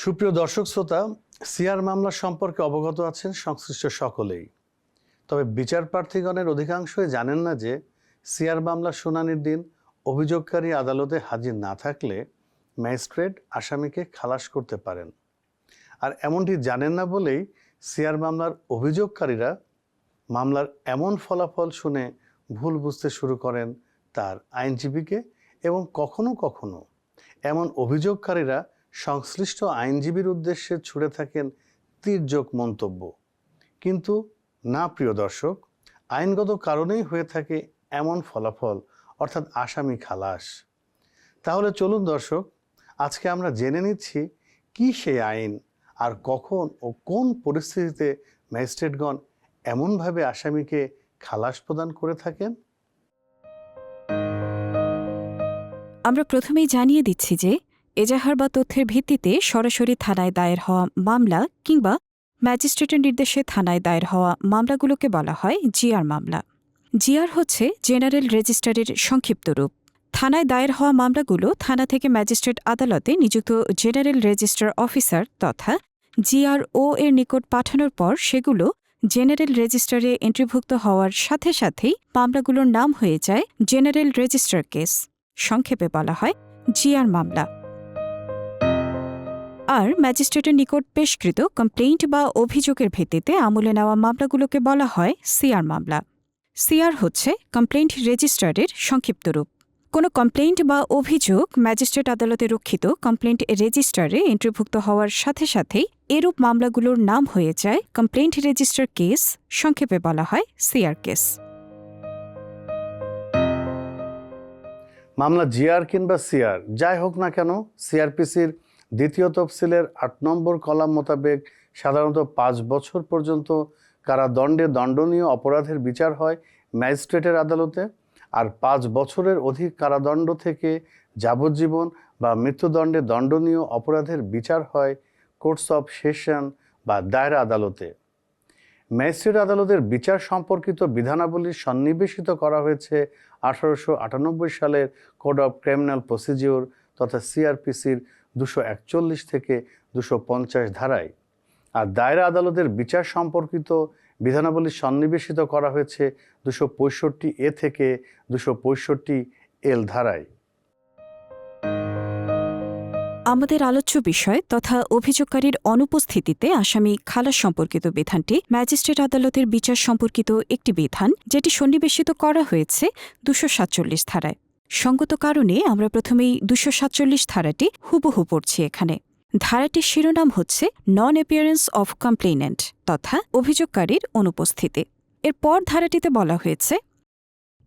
সুপ্রিয় দর্শক শ্রোতা, সিআর মামলা সম্পর্কে অবগত আছেন সংশ্লিষ্ট সকলেই। তবে বিচার প্রার্থীগণের অধিকাংশই জানেন না যে সিআর মামলা শুনানির দিন অভিযোগকারী আদালতে হাজির না থাকলে ম্যাজিস্ট্রেট আসামিকে খালাস করতে পারেন। আর এমনটি জানেন না বলেই সিআর মামলার অভিযোগকারীরা মামলার এমন ফলাফল শুনে ভুল বুঝতে শুরু করেন তার আইনজীবীকে এবং কখনো কখনো এমন অভিযোগকারীরা সংশ্লিষ্ট আইনজীবীর উদ্দেশ্যে ছুড়ে থাকেন তীর্যক মন্তব্য। কিন্তু না, প্রিয় দর্শক, আইনগত কারণেই হয়ে থাকে এমন ফলাফল, অর্থাৎ আসামি খালাস। তাহলে চলুন দর্শক, আজকে আমরা জেনে নিচ্ছি কি সেই আইন আর কখন ও কোন পরিস্থিতিতে ম্যাজিস্ট্রেটগণ এমনভাবে আসামিকে খালাস প্রদান করে থাকেন? আমরা প্রথমেই জানিয়ে দিচ্ছি যে এজাহার বা তথ্যের ভিত্তিতে সরাসরি থানায় দায়ের হওয়া মামলা কিংবা ম্যাজিস্ট্রেটের নির্দেশে থানায় দায়ের হওয়া মামলাগুলোকে বলা হয় জিআর মামলা। জিআর হচ্ছে জেনারেল রেজিস্ট্রারের সংক্ষিপ্ত রূপ। থানায় দায়ের হওয়া মামলাগুলো থানা থেকে ম্যাজিস্ট্রেট আদালতে নিযুক্ত জেনারেল রেজিস্ট্রার অফিসার তথা জিআরও এর নিকট পাঠানোর পর সেগুলো জেনারেল রেজিস্ট্রারে এন্ট্রিভুক্ত হওয়ার সাথে সাথেই মামলাগুলোর নাম হয়ে যায় জেনারেল রেজিস্ট্রার কেস। সংক্ষেপে বলা হয় জিআর মামলা। আর ম্যাজিস্ট্রেটের নিকট পেশকৃত কমপ্লেইন্ট বা অভিযোগের ভিত্তিতে আমলে নেওয়া মামলাগুলোকে বলা হয় সিআর মামলা। সিআর হচ্ছে কমপ্লেইন্ট রেজিস্ট্রারের সংক্ষিপ্ত রূপ। কোনো কমপ্লেইন্ট বা অভিযোগ ম্যাজিস্ট্রেট আদালতে রক্ষিত কমপ্লেইন্ট রেজিস্ট্রারে এন্ট্রিভুক্ত হওয়ার সাথে সাথেই এরূপ মামলাগুলোর নাম হয়ে যায় কমপ্লেইন্ট রেজিস্টার কেস, সংক্ষেপে বলা হয় সিআর কেস। মামলা জিআর কিংবা সিআর, যাই হোক না কেন, সিআরপিসির দ্বিতীয় তফসিলের আট নম্বর কলাম মোতাবেক সাধারণত পাঁচ বছর পর্যন্ত কারাদণ্ডে দণ্ডনীয় অপরাধের বিচার হয় ম্যাজিস্ট্রেটের আদালতে, আর পাঁচ বছরের অধিক কারাদণ্ড থেকে যাবজ্জীবন বা মৃত্যুদণ্ডে দণ্ডনীয় অপরাধের বিচার হয় কোর্টস অফ সেশন বা দায়রা আদালতে। ম্যাজিস্ট্রেট আদালতের বিচার সম্পর্কিত বিধানাবলী সন্নিবেশিত করা হয়েছে আঠারোশো আটানব্বই সালের কোড অফ ক্রিমিনাল প্রসিজিওর তথা সিআরপিসির দুশো একচল্লিশ থেকে দুশো পঞ্চাশ ধারায়। আর দায়রা আদালতের বিচার সম্পর্কিত বিধানাবলী সন্নিবেশিত করা হয়েছে দুশো পঁয়ষট্টি এ থেকে দুশো পঁয়ষট্টি এল ধারায়। আমাদের আলোচ্য বিষয় তথা অভিযোগকারীর অনুপস্থিতিতে আসামি খালাস সম্পর্কিত বিধানটি ম্যাজিস্ট্রেট আদালতের বিচার সম্পর্কিত একটি বিধান, যেটি সন্নিবেশিত করা হয়েছে দুশো সাতচল্লিশ ধারায়। সঙ্গত কারণে আমরা প্রথমেই দুশো সাতচল্লিশ ধারাটি হুবহু পড়ছি এখানে। ধারাটির শিরোনাম হচ্ছে নন অ্যাপিয়ারেন্স অফ কমপ্লেনেন্ট তথা অভিযোগকারীর অনুপস্থিতি। এরপর ধারাটিতে বলা হয়েছে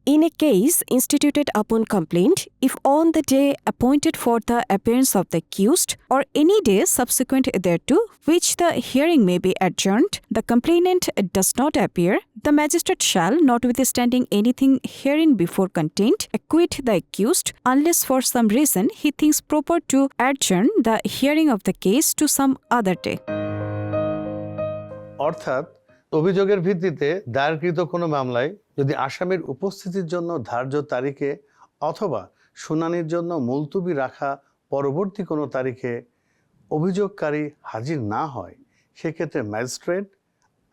In a case instituted upon complaint, if on the day appointed for the appearance of the accused, or any day subsequent thereto, which the hearing may be adjourned, the complainant does not appear, the magistrate shall, notwithstanding anything herein before contained, acquit the accused, unless for some reason he thinks proper to adjourn the hearing of the case to some other day. অর্থাৎ অভিযোগের ভিত্তিতে দায়েরকৃত কোনো মামলায় যদি আসামির উপস্থিতির জন্য ধার্য তারিখে অথবা শুনানির জন্য মুলতুবি রাখা পরবর্তী কোনো তারিখে অভিযোগকারী হাজির না হয়, সেক্ষেত্রে ম্যাজিস্ট্রেট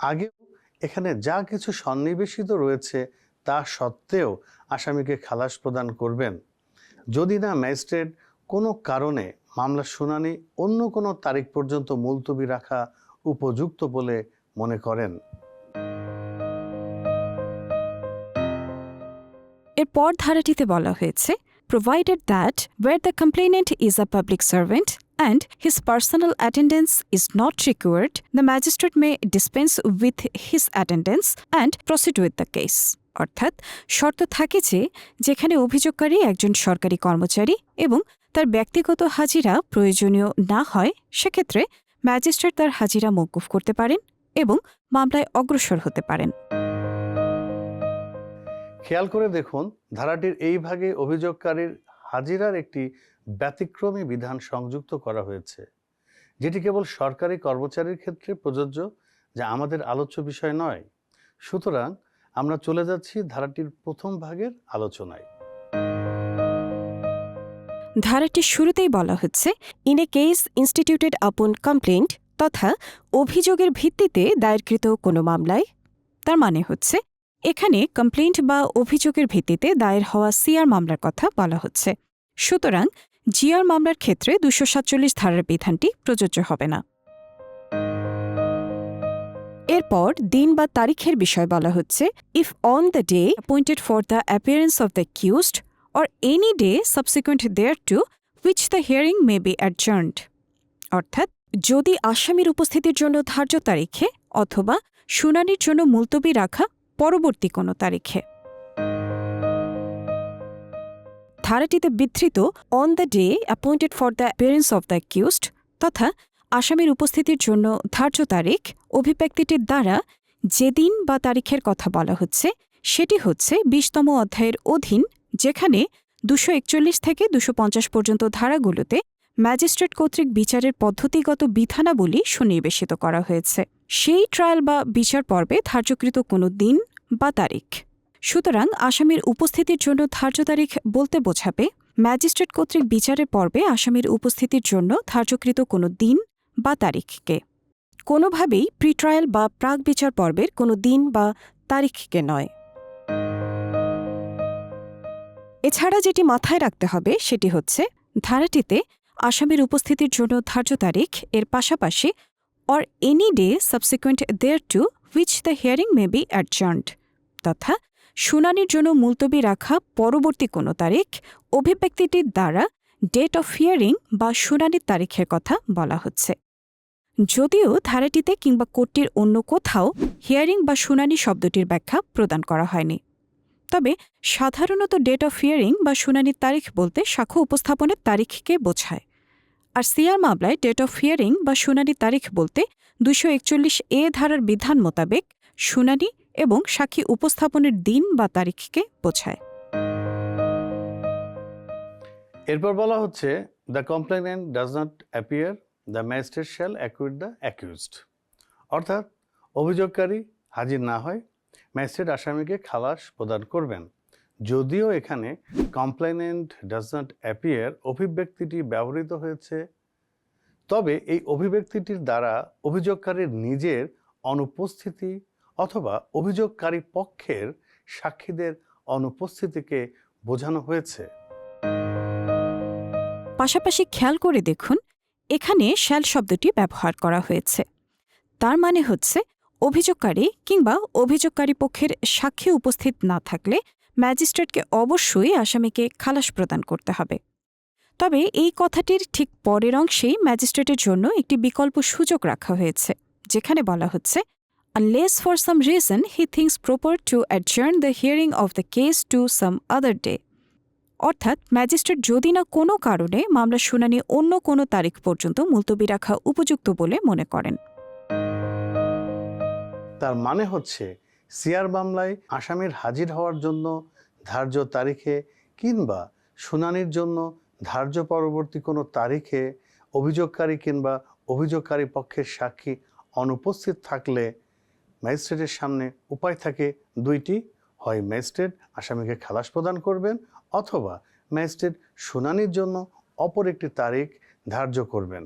আগেও এখানে যা কিছু সন্নিবেশিত রয়েছে তা সত্ত্বেও আসামিকে খালাস প্রদান করবেন। যদি না ম্যাজিস্ট্রেট কোনো কারণে মামলার শুনানি অন্য কোনো তারিখ পর্যন্ত মুলতুবি রাখা উপযুক্ত বলে মনে করেন। এরপর ধারাটিতে বলা হয়েছে provided that where the complainant is a public servant and his personal attendance is not required the magistrate may dispense with his attendance and proceed with the case অর্থাৎ শর্ত থাকে যে, যেখানে অভিযোগকারী একজন সরকারি কর্মচারী এবং তার ব্যক্তিগত হাজিরা প্রয়োজনীয় না হয়, সেক্ষেত্রে ম্যাজিস্ট্রেট তার হাজিরা মৌকুফ করতে পারেন এবং মামলায় অগ্রসর হতে পারেন। খেয়াল করে দেখুন, ধারাটির এই ভাগে অভিযোগকারীর হাজিরার একটি ব্যতিক্রমী বিধান সংযুক্ত করা হয়েছে, যেটি কেবল সরকারি কর্মচারীর ক্ষেত্রে প্রযোজ্য, যা আমাদের আলোচ্য বিষয় নয়। সুতরাং, আমরা চলে যাচ্ছি ধারাটির প্রথম ভাগের আলোচনায়। ধারাটির শুরুতেই বলা হচ্ছে in a case instituted upon complaint তথা অভিযোগের ভিত্তিতে দায়েরকৃত কোনো মামলায়। তার মানে হচ্ছে এখানে কমপ্লেন্ট বা অভিযোগের ভিত্তিতে দায়ের হওয়া সিআর মামলার কথা বলা হচ্ছে। সুতরাং জিআর মামলার ক্ষেত্রে দুশো সাতচল্লিশ ধারার বিধানটি প্রযোজ্য হবে না। এরপর দিন বা তারিখের বিষয় বলা হচ্ছে if on the day appointed for the appearance of the accused or any day subsequent thereto which the hearing may be adjourned অর্থাৎ যদি আসামির উপস্থিতির জন্য ধার্য তারিখে অথবা শুনানির জন্য মুলতবি রাখা পরবর্তী কোনো তারিখে। ধারাটিতে বিধৃত on the day appointed for the appearance of the accused তথা আসামির উপস্থিতির জন্য ধার্য তারিখ অভিব্যক্তিটির দ্বারা যেদিন বা তারিখের কথা বলা হচ্ছে, সেটি হচ্ছে বিশতম অধ্যায়ের অধীন, যেখানে দুশো একচল্লিশ থেকে দুশো পঞ্চাশ পর্যন্ত ধারাগুলোতে ম্যাজিস্ট্রেট কর্তৃক বিচারের পদ্ধতিগত বিধানাবলী সুনির্বেশিত করা হয়েছে। সেই ট্রায়াল বা বিচার পর্বে ধার্যকৃত কোনো দিন বা তারিখ। সুতরাং আসামির উপস্থিতির জন্য ধার্য তারিখ বলতে বোঝাবে, ম্যাজিস্ট্রেট কর্তৃক বিচারের পর্বে আসামির উপস্থিতির জন্য ধার্যকৃত কোনো দিন বা তারিখকে। কোনোভাবেই প্রিট্রায়াল বা প্রাক বিচার পর্বের কোনো দিন বা তারিখকে নয়। এছাড়া যেটি মাথায় রাখতে হবে সেটি হচ্ছে, ধারাটিতে আসামির উপস্থিতির জন্য ধার্য তারিখ এর পাশাপাশি or any day subsequent thereto which the hearing may be adjourned তথা শুনানির জন্য মুলতবি রাখা পরবর্তী কোনো তারিখ অভিব্যক্তিটির দ্বারা ডেট অফ হিয়ারিং বা শুনানির তারিখের কথা বলা হচ্ছে। যদিও ধারাটিতে কিংবা কোর্টটির অন্য কোথাও হিয়ারিং বা শুনানি শব্দটির ব্যাখ্যা প্রদান করা হয়নি। তবে সাধারণত ডেট অফ হিয়ারিং বা শুনানির তারিখ বলতে সাক্ষ্য উপস্থাপনের তারিখকে বোঝায়। আর সিআর মামলায় ডেট অফ হিয়ারিং বা শুনানি তারিখ বলতে দুশো একচল্লিশ এ ধারার বিধান মোতাবেক শুনানি এবং সাক্ষী উপস্থাপনের দিন বা তারিখকে বোঝায়। এরপর বলা হচ্ছে the complainant does not appear the magistrate shall acquit the accused অর্থাৎ, অভিযোগকারী হাজির না হয় ম্যাজিস্ট্রেট আসামিকে খালাস প্রদান করবেন। যদিও এখানে কমপ্লেনেন্ট ডাজ নট অ্যাপিয়ার অভিব্যক্তিটি ব্যবহৃত হয়েছে। তবে এই অভিব্যক্তিটির দ্বারা অভিযোগকারীর নিজের অনুপস্থিতি অথবা অভিযোগকারী পক্ষের সাক্ষীদের অনুপস্থিতিকে বোঝানো হয়েছে। পাশাপাশি খেয়াল করে দেখুন, এখানে শ্যাল শব্দটি ব্যবহার করা হয়েছে। তার মানে হচ্ছে, অভিযোগকারী কিংবা অভিযোগকারী পক্ষের সাক্ষী উপস্থিত না থাকলে ম্যাজিস্ট্রেটকে অবশ্যই আসামিকে খালাস প্রদান করতে হবে। তবে এই কথাটির ঠিক পরের অংশেই ম্যাজিস্ট্রেটের জন্য একটি বিকল্প সুযোগ রাখা হয়েছে, যেখানে বলা হচ্ছে unless for some reason he thinks proper to adjourn the hearing of the case to some other day অর্থাৎ ম্যাজিস্ট্রেট যদি না কোনো কারণে মামলার শুনানি অন্য কোনো তারিখ পর্যন্ত মুলতবি রাখা উপযুক্ত বলে মনে করেন। তার মানে হচ্ছে সিআর মামলায় আসামির হাজির হওয়ার জন্য ধার্য তারিখে কিংবা শুনানির জন্য ধার্য পরবর্তী কোনো তারিখে অভিযোগকারী কিংবা অভিযোগকারী পক্ষের সাক্ষী অনুপস্থিত থাকলে ম্যাজিস্ট্রেটের সামনে উপায় থাকে দুইটি। হয় ম্যাজিস্ট্রেট আসামিকে খালাস প্রদান করবেন অথবা ম্যাজিস্ট্রেট শুনানির জন্য অপর একটি তারিখ ধার্য করবেন।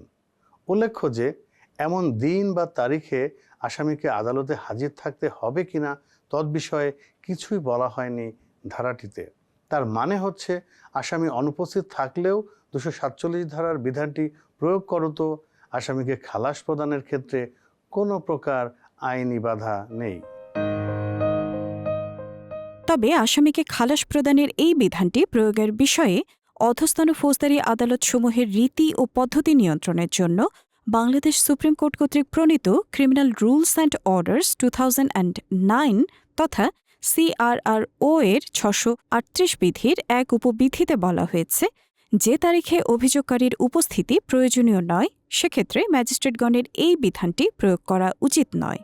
উল্লেখ্য যে, এমন দিন বা তারিখে আসামিকে আদালতে হাজির থাকতে হবে কিনা তৎবিষয়ে কিছুই বলা হয়নি ধারাটিতে। তার মানে হচ্ছে, আসামি অনুপস্থিত থাকলেও দুশো সাতচল্লিশ ধারার বিধানটি প্রয়োগ করতো আসামিকে খালাস প্রদানের ক্ষেত্রে কোনো প্রকার আইনি বাধা নেই। তবে আসামিকে খালাস প্রদানের এই বিধানটি প্রয়োগের বিষয়ে অধস্তন ফৌজদারি আদালতসমূহের রীতি ও পদ্ধতি নিয়ন্ত্রণের জন্য বাংলাদেশ সুপ্রিম কোর্ট কর্তৃক প্রণীত criminal rules and orders two nine তথা সিআরআরও এর ছশো আটত্রিশ বিধির এক উপবিধিতে বলা হয়েছে যে তারিখে অভিযোগকারীর উপস্থিতি প্রয়োজনীয় নয়, সেক্ষেত্রে ম্যাজিস্ট্রেটগণের এই বিধানটি প্রয়োগ করা উচিত নয়।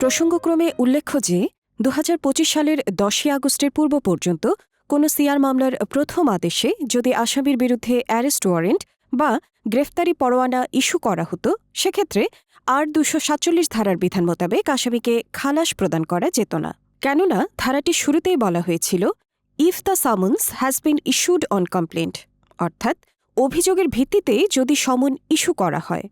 প্রসঙ্গক্রমে উল্লেখ্য যে দু হাজার পঁচিশ সালের দশই আগস্টের পূর্ব পর্যন্ত কোনো সিআর মামলার প্রথম আদেশে যদি আসামির বিরুদ্ধে অ্যারেস্ট ওয়ারেন্ট বা গ্রেফতারি পরোয়ানা ইস্যু করা হতো, সেক্ষেত্রে আর দুশো সাতচল্লিশ ধারার বিধান মোতাবেক আসামিকে খালাস প্রদান করা যেত না। কেননা, ধারাটি শুরুতেই বলা হয়েছিল if the summons has been issued on complaint অর্থাৎ অভিযোগের ভিত্তিতে যদি সমন ইস্যু করা হয়।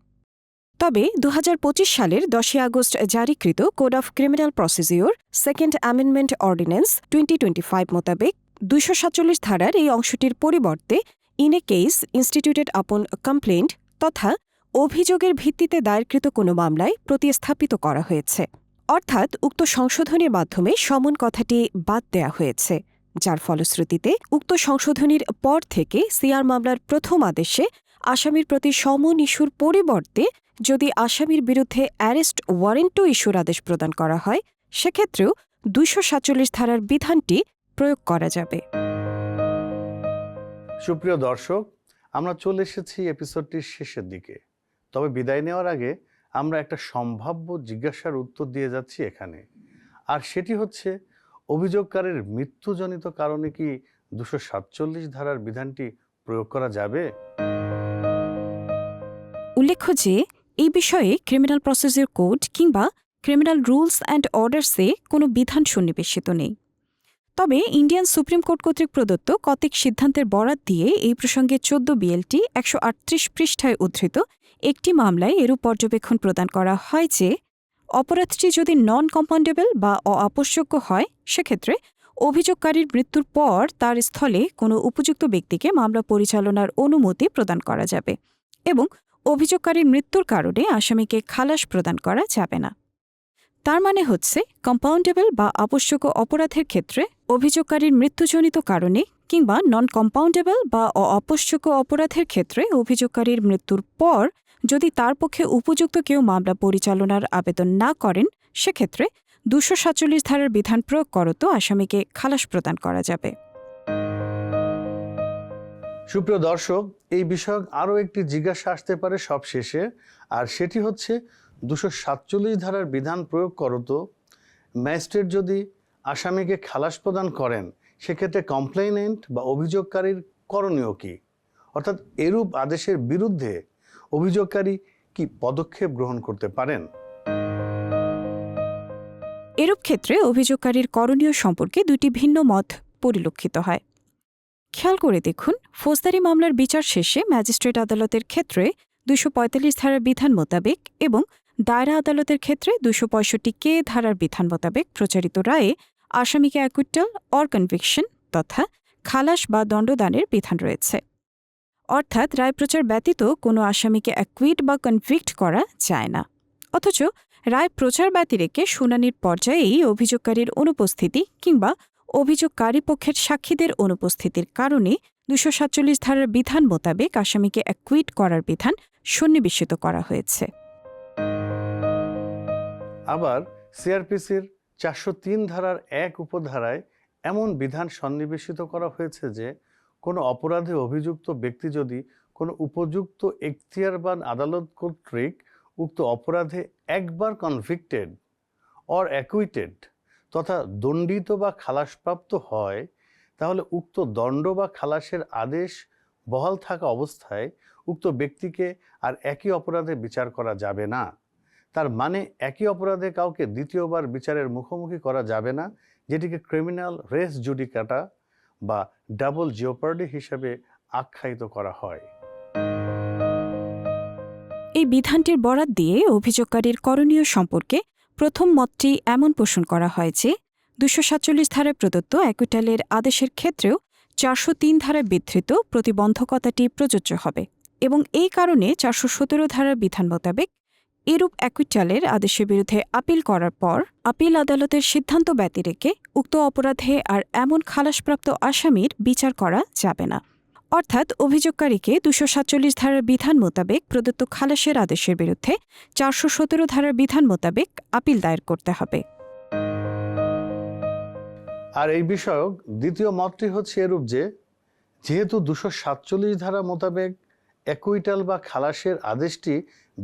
তবে দু হাজার পঁচিশ সালের দশই August জারিকৃত code of criminal procedure second amendment ordinance twenty twenty five মোতাবেক দুইশো সাতচল্লিশ ধারার এই অংশটির পরিবর্তে in a case instituted upon complaint তথা অভিযোগের ভিত্তিতে দায়েরকৃত কোনো মামলায় প্রতিস্থাপিত করা হয়েছে। অর্থাৎ উক্ত সংশোধনের মাধ্যমে সমন কথাটি বাদ দেয়া হয়েছে, যার ফলশ্রুতিতে উক্ত সংশোধনীর পর থেকে সিআর মামলার প্রথম আদেশে আসামির প্রতি সমন ইস্যুর পরিবর্তে যদি আসামির বিরুদ্ধে অ্যারেস্ট ওয়ারেন্টও ইস্যুর আদেশ প্রদান করা হয়, সেক্ষেত্রেও দুশো সাতচল্লিশ ধারার বিধানটি প্রয়োগ করা যাবে। সুপ্রিয় দর্শক, আমরা চলে এসেছি এপিসোডটির শেষের দিকে। তবে বিদায় নেওয়ার আগে আমরা একটা সম্ভাব্য জিজ্ঞাসার উত্তর দিয়ে যাচ্ছি এখানে। আর সেটি হচ্ছে, অভিযোগকারীর মৃত্যুজনিত কারণে কি দুশো সাতচল্লিশ ধারার বিধানটি প্রয়োগ করা যাবে? উল্লেখ্য যে, এই বিষয়ে ক্রিমিনাল প্রসিডিউর কোড কিংবা ক্রিমিনাল রুলস অ্যান্ড অর্ডার্সে কোনো বিধান সন্নিবেশিত নেই। তবে ইন্ডিয়ান সুপ্রিম কোর্ট কর্তৃক প্রদত্ত কতিক সিদ্ধান্তের বরাত দিয়ে এই প্রসঙ্গে চোদ্দ বিএলটি একশো আটত্রিশ পৃষ্ঠায় উদ্ধৃত একটি মামলায় এরূপ পর্যবেক্ষণ প্রদান করা হয় যে, অপরাধটি যদি নন কম্পাউন্ডেবল বা অআবশ্যক হয়, সেক্ষেত্রে অভিযোগকারীর মৃত্যুর পর তার স্থলে কোনো উপযুক্ত ব্যক্তিকে মামলা পরিচালনার অনুমতি প্রদান করা যাবে এবং অভিযোগকারীর মৃত্যুর কারণে আসামিকে খালাস প্রদান করা যাবে না। তার মানে হচ্ছে কম্পাউন্ডেবল বা আবশ্যক অপরাধের ক্ষেত্রে অভিযোগকারীর মৃত্যুজনিত কারণে কিংবা নন কম্পাউন্ডেবল বা অআবশ্যক অপরাধের ক্ষেত্রে অভিযোগকারীর মৃত্যুর পর যদি তার পক্ষে উপযুক্ত কেউ মামলা পরিচালনার আবেদন না করেন, সেক্ষেত্রে দুশো সাতচল্লিশ ধারার বিধান প্রয়োগ করত আসামিকে খালাস প্রদান করা যাবে। সুপ্রিয় দর্শক, এই বিষয়ক আরও একটি জিজ্ঞাসা আসতে পারে সব শেষে আর সেটি হচ্ছে দুশো সাতচল্লিশ ধারার বিধান প্রয়োগ করত ম্যাজিস্ট্রেট যদি আসামিকে খালাস প্রদান করেন, সেক্ষেত্রে কমপ্লেনেন্ট বা অভিযোগকারীর করণীয় কী? অর্থাৎ এরূপ আদেশের বিরুদ্ধে অভিযোগকারী কি পদক্ষেপ গ্রহণ করতে পারেন? এরূপ ক্ষেত্রে অভিযোগকারীর করণীয় সম্পর্কে দুটি ভিন্ন মত পরিলক্ষিত হয়। খেয়াল করে দেখুন, ফৌজদারি মামলার বিচার শেষে ম্যাজিস্ট্রেট আদালতের ক্ষেত্রে দুশো ধারার বিধান মোতাবেক এবং দায়রা আদালতের ক্ষেত্রে দুশো পঁয়ষট্টি কে ধারার বিধান মোতাবেক প্রচারিত রায়ে আসামিকে অ্যাকুইটাল, অর কনভিকশন তথা খালাস বা দণ্ডদানের বিধান রয়েছে। অর্থাৎ রায় প্রচার ব্যতীত কোনো আসামিকে অ্যাকুইট বা কনভিক্ট করা যায় না। অথচ রায় প্রচার ব্যতিরেকে শুনানির পর্যায়েই অভিযোগকারীর অনুপস্থিতি কিংবা অভিযোগকারী পক্ষের সাক্ষীদের অনুপস্থিতির কারণে দুশো সাতচল্লিশ ধারার বিধান মোতাবেক আসামিকে অ্যাকুইট করার বিধান সন্নিবেশিত করা হয়েছে। আবার সিআরপিসির চারশো তিন ধারার এক উপধারায় এমন বিধান সন্নিবেশিত করা হয়েছে যে, কোনো অপরাধে অভিযুক্ত ব্যক্তি যদি কোনো উপযুক্ত এখতিয়ারবান আদালত কর্তৃক উক্ত অপরাধে একবার কনভিক্টেড অর অ্যাকুইটেড তথা দণ্ডিত বা খালাসপ্রাপ্ত হয়, তাহলে উক্ত দণ্ড বা খালাসের আদেশ বহাল থাকা অবস্থায় উক্ত ব্যক্তিকে আর একই অপরাধে বিচার করা যাবে না। তার মানে একই অপরাধে কাউকে দ্বিতীয়বার বিচারের মুখোমুখি করা যাবে না, যেটিকে ক্রিমিনাল রেস জুডিকাটা বা ডাবল জিওপার্ডি হিসেবে আখ্যায়িত করা হয়। এই বিধানটির বরাত দিয়ে অভিযোগকারীর করণীয় সম্পর্কে প্রথম মতটি এমন পোষণ করা হয় যে দুশো সাতচল্লিশ ধারায় প্রদত্ত অ্যাকুইটালের আদেশের ক্ষেত্রেও চারশো তিন ধারায় বিধৃত প্রতিবন্ধকতাটি প্রযোজ্য হবে এবং এই কারণে চারশো সতেরো ধারার বিধান মোতাবেক এরূপ অ্যাকুইটালের আদেশের বিরুদ্ধে আপিল করার পর আপিল আদালতের সিদ্ধান্ত ব্যতিরেকে উক্ত অপরাধে আর এমন খালাসপ্রাপ্ত আসামির বিচার করা যাবে না। অর্থাৎ অভিযোগকারীকে দুশো সাতচল্লিশ ধারার বিধান মোতাবেক প্রদত্ত খালাসের আদেশের বিরুদ্ধে চারশো সতেরো ধারার বিধান মোতাবেক আপিল দায়ের করতে হবে। আর এই বিষয়ক দ্বিতীয় মতটি হচ্ছে এরূপ যে, যেহেতু দুশো সাতচল্লিশ ধারা মোতাবেক একুইটাল বা খালাসের আদেশটি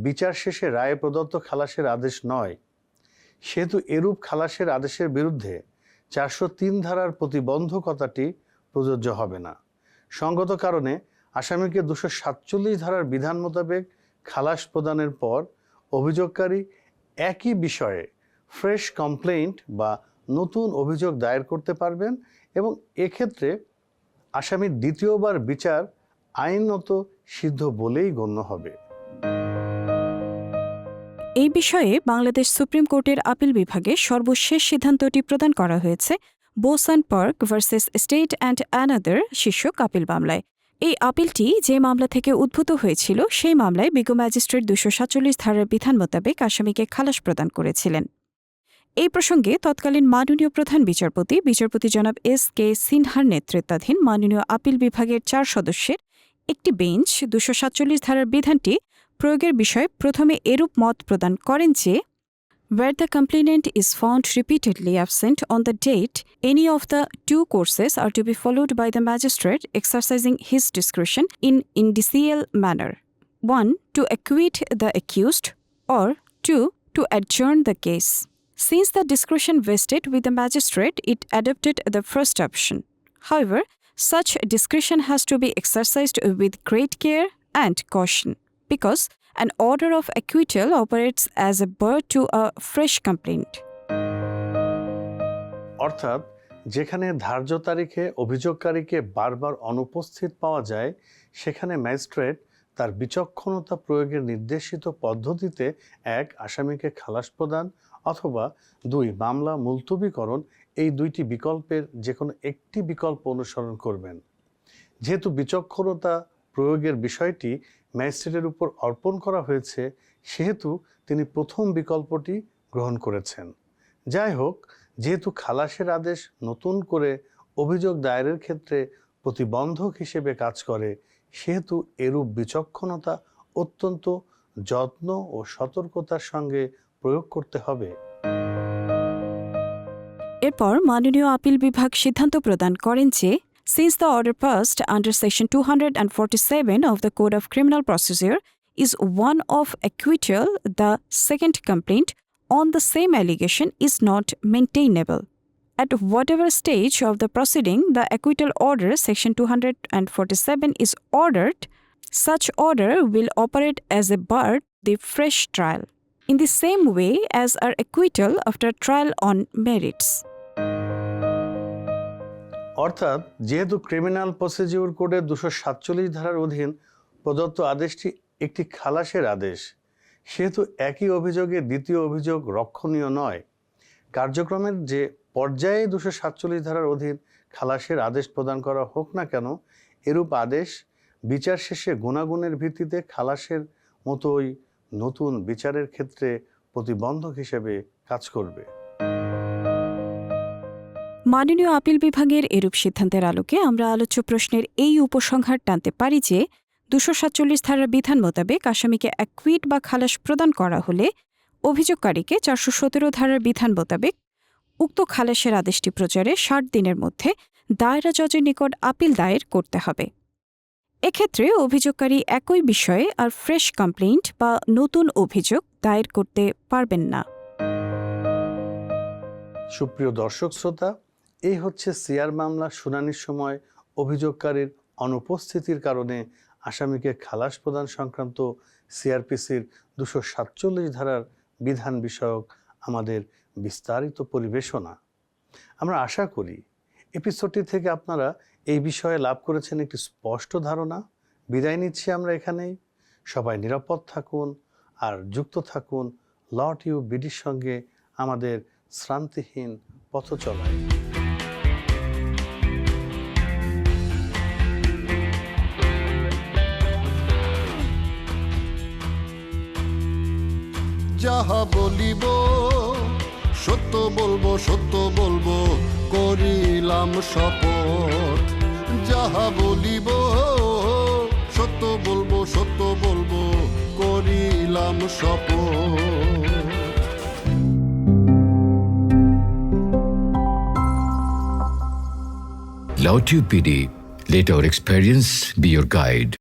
বিচার শেষে রায়ে প্রদত্ত খালাসের আদেশ নয়। সেহেতু এরূপ খালাসের আদেশের বিরুদ্ধে চারশো তিন ধারার প্রতিবন্ধকতাটি প্রযোজ্য হবে না। সঙ্গত কারণে আসামিকে দুশো সাতচল্লিশ ধারার বিধান মোতাবেক খালাস প্রদানের পর অভিযোগকারী একই বিষয়ে ফ্রেশ কমপ্লেইন্ট বা নতুন অভিযোগ দায়ের করতে পারবেন এবং এক্ষেত্রে আসামির দ্বিতীয়বার বিচার আইনত সিদ্ধ বলেই গণ্য হবে। এই বিষয়ে বাংলাদেশ সুপ্রিম কোর্টের আপিল বিভাগে সর্বশেষ সিদ্ধান্তটি প্রদান করা হয়েছে বোসান park versus state and another শীর্ষক আপিল মামলায়। এই আপিলটি যে মামলা থেকে উদ্ভূত হয়েছিল, সেই মামলায় বিজ্ঞ ম্যাজিস্ট্রেট দুশো সাতচল্লিশ ধারার বিধান মোতাবেক আসামিকে খালাস প্রদান করেছিলেন। এই প্রসঙ্গে তৎকালীন মাননীয় প্রধান বিচারপতি বিচারপতি জনাব এস কে সিনহার নেতৃত্বাধীন মাননীয় আপিল বিভাগের চার সদস্যের একটি বেঞ্চ দুশো সাতচল্লিশ ধারার বিধানটি প্রয়োগের বিষয়ে প্রথমে এরূপ মত প্রদান করেন যে where the complainant is found repeatedly absent on the date, any of the two courses are to be followed by the magistrate exercising his discretion in indicial manner. 1. To acquit the accused, or 2. To adjourn the case. Since the discretion vested with the magistrate, it adopted the first option. However, such discretion has to be exercised with great care and caution because an order of acquittal operates as a bar to a fresh complaint. অর্থাৎ, যেখানে ধার্য তারিখে অভিযোগকারীকে বারবার অনুপস্থিত পাওয়া যায়, সেখানে magistrate তার বিচক্ষণতা প্রয়োগের নির্দেশিত পদ্ধতিতে এক আসামিকে খালাস প্রদান অথবা দুই মামলা মুলতবিকরণ এই দুইটি বিকল্পের যে কোনো একটি বিকল্প অনুসরণ করবেন যেহেতু বিচক্ষণতা প্রয়োগের বিষয়টি ম্যাজিস্ট্রেটের উপর অর্পণ করা হয়েছে, সেহেতু তিনি প্রথম বিকল্পটি গ্রহণ করেছেন। যাই হোক, যেহেতু খালাসের আদেশ নতুন করে অভিযোগ দায়েরের ক্ষেত্রে প্রতিবন্ধক হিসেবে কাজ করে, সেহেতু এরূপ বিচক্ষণতা অত্যন্ত যত্ন ও সতর্কতার সঙ্গে প্রয়োগ করতে হবে। এরপর মাননীয় আপিল বিভাগ সিদ্ধান্ত প্রদান করেন যে since the order passed under Section 247 of the Code of Criminal Procedure is one of acquittal, the second complaint on the same allegation is not maintainable. At whatever stage of the proceeding the acquittal order, Section 247, is ordered, such order will operate as a bar the fresh trial, in the same way as our acquittal after trial on merits. অর্থাৎ যেহেতু criminal procedure কোডের দুশো সাতচল্লিশ ধারার অধীন প্রদত্ত আদেশটি একটি খালাসের আদেশ, সেহেতু একই অভিযোগে দ্বিতীয় অভিযোগ রক্ষণীয় নয়। কার্যক্রমের যে পর্যায়ে দুশো সাতচল্লিশ ধারার অধীন খালাসের আদেশ প্রদান করা হোক না কেন, এরূপ আদেশ বিচার শেষে গুণাগুণের ভিত্তিতে খালাসের মতোই নতুন বিচারের ক্ষেত্রে প্রতিবন্ধক হিসেবে কাজ করবে। মাননীয় আপিল বিভাগের এরূপ সিদ্ধান্তের আলোকে আমরা আলোচ্য প্রশ্নের এই উপসংহার টানতে পারি যে, দুশো সাতচল্লিশ ধারার বিধান মোতাবেক আসামিকে অ্যাকুইট বা খালাস প্রদান করা হলে অভিযোগকারীকে চারশো সতেরো ধারার বিধান মোতাবেক উক্ত খালাসের আদেশটি প্রচারে ষাট দিনের মধ্যে দায়রা জজের নিকট আপিল দায়ের করতে হবে। এক্ষেত্রে অভিযোগকারী একই বিষয়ে আর ফ্রেশ কমপ্লেইন্ট বা নতুন অভিযোগ দায়ের করতে পারবেন না। সুপ্রিয় দর্শক, শ্রোতা এই হচ্ছে সিআর মামলার শুনানির সময় অভিযোগকারীর অনুপস্থিতির কারণে আসামিকে খালাস প্রদান সংক্রান্ত সিআরপিসির দুশো সাতচল্লিশ ধারার বিধান বিষয়ক আমাদের বিস্তারিত পরিবেশনা। আমরা আশা করি এপিসোডটি থেকে আপনারা এই বিষয়ে লাভ করেছেন একটি স্পষ্ট ধারণা। বিদায় নিচ্ছি আমরা এখানেই। সবাই নিরাপদ থাকুন আর যুক্ত থাকুন। লট ইউ বিডির সঙ্গে আমাদের শ্রান্তিহীন পথ চলায় যাহা বলিব সত্য বলব সত্য বলব করিলাম শপথ যাহা বলিব সত্য বলব সত্য বলব করিলাম শপথ Lautube PD, let our experience be guide.